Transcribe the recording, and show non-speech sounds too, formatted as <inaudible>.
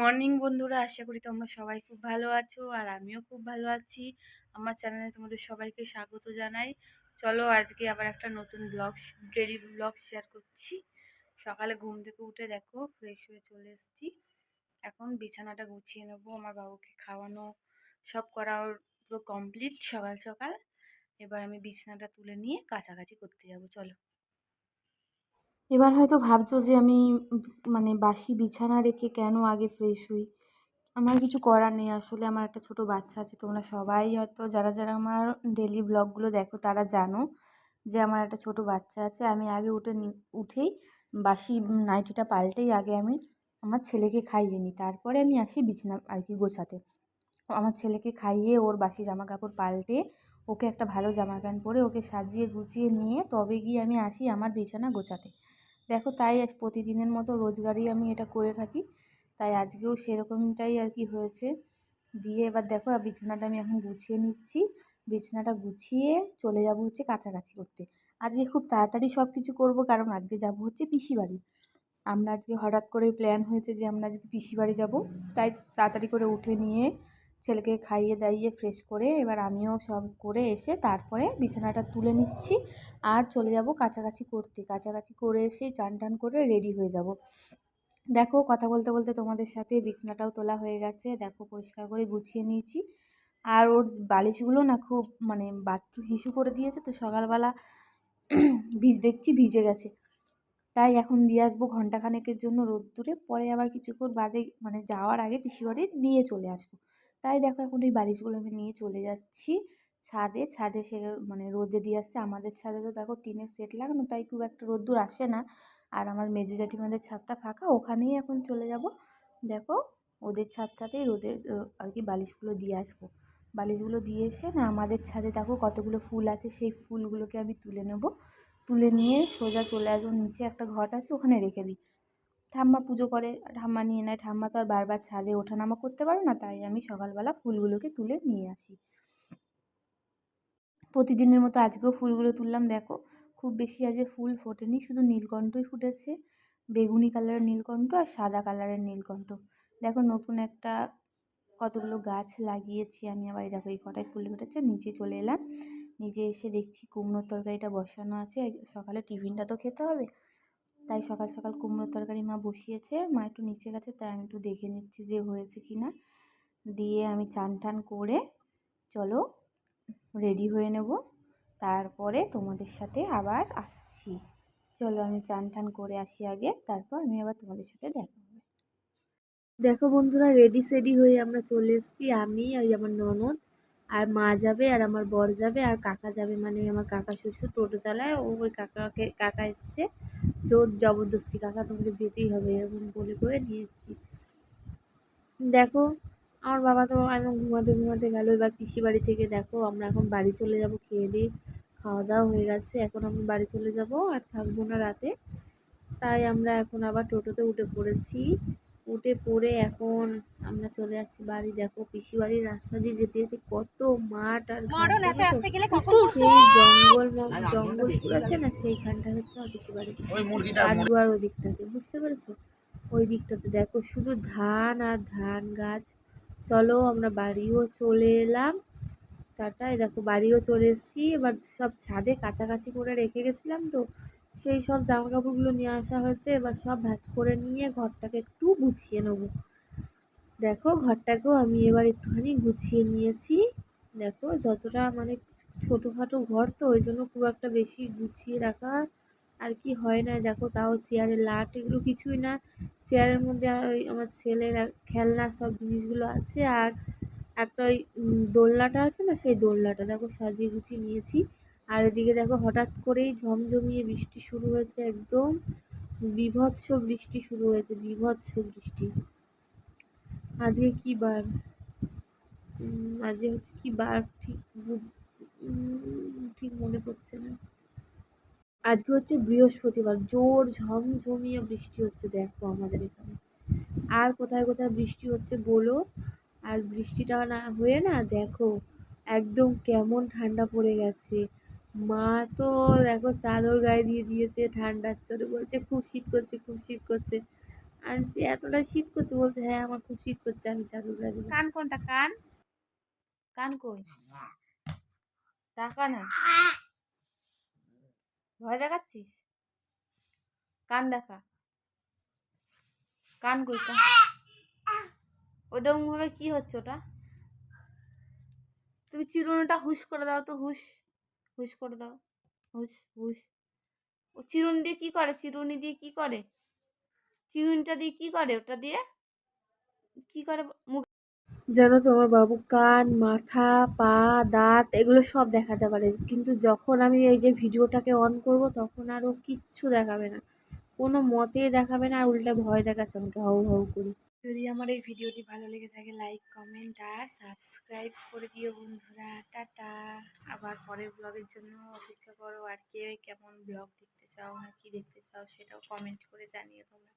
Morning বন্ধুরা, আশা করি তোমরা সবাই খুব ভালো আছো আর আমিও খুব ভালো আছি। আমার চ্যানেলে তোমাদের সবাইকে স্বাগত জানাই। চলো আজকে আবার একটা নতুন ব্লগ ডেলি ব্লগ শেয়ার করছি। সকালে ঘুম থেকে উঠে দেখো ফ্রেশ হয়ে চলে এসেছি। এখন বিছানাটা গুছিয়ে নেব, আমার বাবুকে খাওয়ানো, সব করা ওর পুরো কমপ্লিট সকাল সকাল। এবার আমি বিছানাটা তুলে নিয়ে কাছাকাছি করতে যাব, চলো। এবার হয়তো ভাবছ যে আমি মানে বাসি বিছানা রেখে কেন আগে ফ্রেশ হই? আমার কিছু করার নেই। আসলে আমার একটা ছোট বাচ্চা আছে। তোমরা সবাই হয়তো, যারা যারা আমার ডেলি ব্লগগুলো দেখো, তারা জানো যে আমার একটা ছোট বাচ্চা আছে। আমি আগে উঠে উঠেই বাসি নাইটিটা পাল্টেই আগে আমি আমার ছেলেকে খাইয়ে নিই। তারপরে আমি আসি বিছানা আর কি গোছাতে। আমার ছেলেকে খাইয়ে ওর বাসি জামা কাপড় পাল্টে ওকে একটা ভালো জামা প্যান্ট পরে ওকে সাজিয়ে গুছিয়ে নিয়ে তবে গিয়ে আমি আসি আমার বিছানা গোছাতে। দেখো তাই আজ প্রতিদিনের মতো রোজগারই আমি এটা করে থাকি। তাই আজকেও সেরকমটাই আর কি হয়েছে। দিয়ে এবার দেখো বিছানাটা আমি এখন গুছিয়ে নিচ্ছি। বিছানাটা গুছিয়ে চলে যাব হচ্ছে কাছাকাছি করতে। আজকে খুব তাড়াতাড়ি সব কিছু করব, কারণ আজকে যাব হচ্ছে পিসি বাড়ি। আমরা আজকে হঠাৎ করে প্ল্যান হয়েছে যে আমরা আজকে পিসি বাড়ি যাব। তাই তাড়াতাড়ি করে উঠে নিয়ে ছেলেকে খাইয়ে দাইয়ে ফ্রেশ করে এবার আমিও সব করে এসে তারপরে বিছানাটা তুলে নিচ্ছি আর চলে যাব কাছাকাছি করতে। কাছাকাছি করে এসে চান টান করে রেডি হয়ে যাব। দেখো কথা বলতে বলতে তোমাদের সাথে বিছানাটাও তোলা হয়ে গেছে। দেখো পরিষ্কার করে গুছিয়ে নিয়েছি। আর ওর বালিশগুলো না খুব মানে বাথরুম হিসু করে দিয়েছে তো সকালবেলা <clears throat> ভিজ, দেখছি ভিজে গেছে। তাই এখন দিয়ে আসব ঘন্টাখানেকের জন্য রোদ্দুরে। পরে আবার কিছুক্ষণ বাদে মানে যাওয়ার আগে পিসি বাড়ি দিয়ে চলে আসব। তাই দেখো এখন ওই বালিশগুলো আমি নিয়ে চলে যাচ্ছি ছাদে। ছাদে সে মানে রোদে দিয়ে আসছে। আমাদের ছাদে তো দেখো টিনের সেট লাগানো, তাই খুব একটা রোদ্দুর আসে না। আর আমার মেজো জেঠিমাদের ছাদটা ফাঁকা, ওখানেই এখন চলে যাব। দেখো ওদের ছাদটাতেই রোদের আর কি বালিশগুলো দিয়ে আসব। বালিশগুলো দিয়ে এসে না আমাদের ছাদে দেখো কতগুলো ফুল আছে, সেই ফুলগুলোকে আমি তুলে নেব। তুলে নিয়ে সোজা চলে আসব, নিচে একটা ঘট আছে, ওখানে রেখে দিই। ঠাম্মা পুজো করে, ঠাম্মা নিয়ে নেয়। ঠাম্মা তো আর বারবার ছাদে ওঠানামা করতে পারো না, তাই আমি সকালবেলা ফুলগুলোকে তুলে নিয়ে আসি। প্রতিদিনের মতো আজকেও ফুলগুলো তুললাম, দেখো। খুব বেশি আজকে ফুল ফোটেনি, শুধু নীলকণ্ঠই ফুটেছে। বেগুনি কালারের নীলকণ্ঠ আর সাদা কালারের নীলকণ্ঠ। দেখো, নতুন একটা কতগুলো গাছ লাগিয়েছি আমি আবার দেখো, এই কটায় ফুল ফুটেছে, নিচে চলে এলাম। নিচে এসে দেখছি কুমড়োর তরকারিটা বসানো আছে। সকালে টিফিনটা তো খেতে হবে। তাই সকাল সকাল কুমড়োর তরকারি মা বসিয়েছে। মা একটু নিচে গেছে, তাই আমি একটু দেখে নিচ্ছি যে হয়েছে কি না দিয়ে আমি চান টান করে চলো রেডি হয়ে নেব। তারপরে তোমাদের সাথে আবার আসছি। চলো আমি চান টান করে আসি আগে, তারপর আমি আবার তোমাদের সাথে দেখা দেখো বন্ধুরা রেডি সেডি হয়ে আমরা চলে এসেছি। আমি আর আমার ননদ, আর মা যাবে, আর আমার বর যাবে, আর কাকা যাবে। মানে আমার কাকা শ্বশুর টোটো চালায়, ও ওই কাকাকে, কাকা এসছে। জোর জবরদস্তি, কাকা তোমাকে যেতেই হবে, এরকম বলে করে নিয়ে এসেছি। দেখো, আমার বাবা তো এখন ঘুমাতে ঘুমাতে গেল, এবার পিসি বাড়ি থেকে দেখো, আমরা এখন বাড়ি চলে যাব, খেয়ে দিয়ে খাওয়া দাওয়া হয়ে গেছে, এখন আমি বাড়ি চলে যাব আর থাকব না রাতে। তাই আমরা এখন আবার টোটোতে উঠে পড়েছি। উঠে পড়ে এখন আমরা চলে যাচ্ছি বাড়ি। দেখো পিসি বাড়ির রাস্তা দিয়ে যেতে যেতে কত মাঠ আর সেই জঙ্গল জঙ্গল আছে না সেইখানটা হচ্ছে আমার পিসি বাড়ি আর ওদিকটাতে বুঝতে পেরেছ? ওই দিকটাতে দেখো শুধু ধান আর ধান গাছ। চলো আমরা বাড়িও চলে এলাম। টাটাই দেখো বাড়িও চলে এসেছি। এবার সব ছাদে কাছাকাছি করে রেখে গেছিলাম তো। সেই সব জামা কাপড়গুলো নিয়ে আসা হয়েছে। এবার সব ভাজ করে নিয়ে ঘরটাকে একটু গুছিয়ে নেব। দেখো, ঘরটাকেও আমি এবার একটুখানি গুছিয়ে নিয়েছি। দেখো, যতটা মানে ছোটোখাটো ঘর তো, ওই জন্য খুব একটা বেশি গুছিয়ে রাখা আর কি হয় না। দেখো, তাও চেয়ারে লাট, এগুলো কিছুই না। চেয়ারের মধ্যে ওই আমার ছেলের খেলনা সব জিনিসগুলো আছে। আর একটা ওই দোলনাটা আছে না, সেই দোলনাটা দেখো সাজিয়ে গুছিয়ে নিয়েছি। আর এদিকে দেখো হঠাৎ করেই ঝমঝমিয়ে বৃষ্টি শুরু হয়েছে একদম। বিভৎস বৃষ্টি শুরু হয়েছে, বিভৎস বৃষ্টি। আজকে কি বার? আজকে হচ্ছে কি বার? ঠিক ঠিক মনে পড়ছে না। আজকে হচ্ছে বৃহস্পতিবার, জোর ঝমঝমিয়ে বৃষ্টি হচ্ছে দেখো আমাদের এখানে। আর কোথায় কোথায় বৃষ্টি হচ্ছে বলো? আর বৃষ্টিটা না হয়ে না দেখো একদম কেমন ঠান্ডা পড়ে গেছে। মা তো দেখো চাদর গায়ে দিয়ে দিয়েছে, ঠান্ডার চলে বলছে, খুব শীত করছে, খুব শীত করছে। আর আনছি এতটা শীত করছে বলছে হ্যাঁ আমার খুব শীত করছে, আমি চাদর গায়ে দিলাম কান কোনটা, কান? কান কই? টাকা না। ভয় দেখাচ্ছিস? কান দেখা। কান কই ওটা কি হচ্ছে ওটা? তুমি চিরুনিটা হুশ করে দাও তো, হুশ। হুশ করে দাও। হুশ হুশ। ও চিরুনি দিয়ে কি করে? চিরুনি দিয়ে কি করে? চিরুনিটা দিয়ে কি করে? ওটা দিয়ে কি করে? মুখ জানো তো, আমার বাবু কান, মাথা, পা, দাঁত এগুলো সব দেখাতে পারে। কিন্তু যখন আমি এই যে ভিডিওটাকে অন করব, তখন আর ও কিচ্ছু দেখাবে না। কোনো মতেই দেখাবে না, আর উল্টে ভয় দেখাচ্ছে আমাকে, হাউ হাউ করি। যদি আমার এই ভিডিওটি ভালো লেগে থাকে লাইক কমেন্ট আর সাবস্ক্রাইব করে দিও বন্ধুরা। টাটা। আবার পরের ব্লগের জন্য অপেক্ষা করো। আর কে কেমন ব্লগ দেখতে চাও না কি দেখতে চাও, সেটাও কমেন্ট করে জানিও তোমরা।